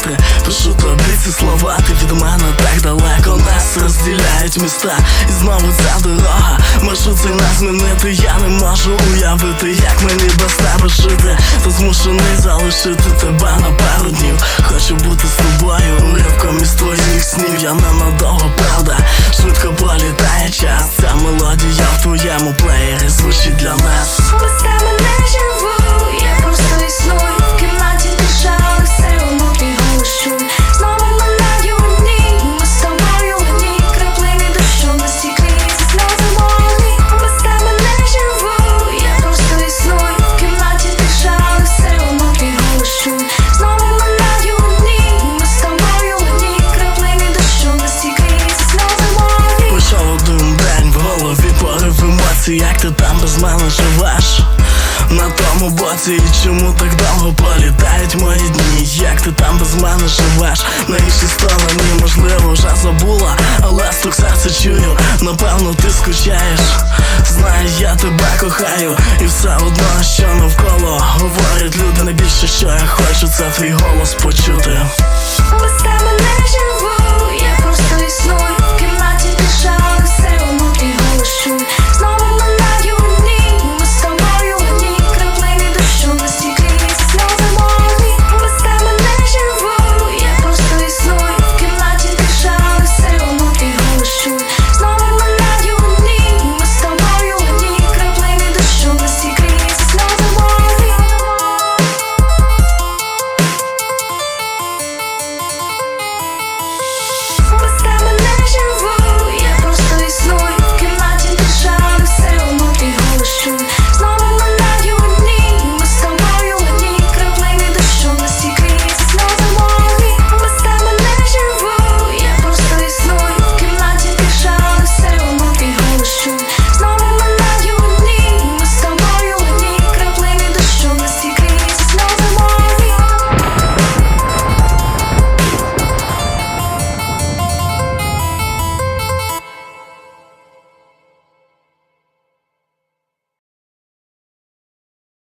завтра Пишу тобі ці слова, ти від мене так далеко. Нас розділяють міста І знову ця дорога. Маршрут цей нас змінити Я не можу уявити, як мені без тебе жити. То змушений залишити тебе на пару днів. Хочу бути з тобою уривком із твоїх снів. Я ненадовго, правда, швидко політає час. Емоцій, як ти там без мене живеш на тому боці, і чому так довго пролітають мої дні? Як ти там без мене живеш? На іншій стороні, можливо, вже забула, але стук серця чую, напевно, ти скучаєш. Знаю, я тебе кохаю, і все одно, що навколо говорять люди найбільше, що я хочу, це твій голос почути.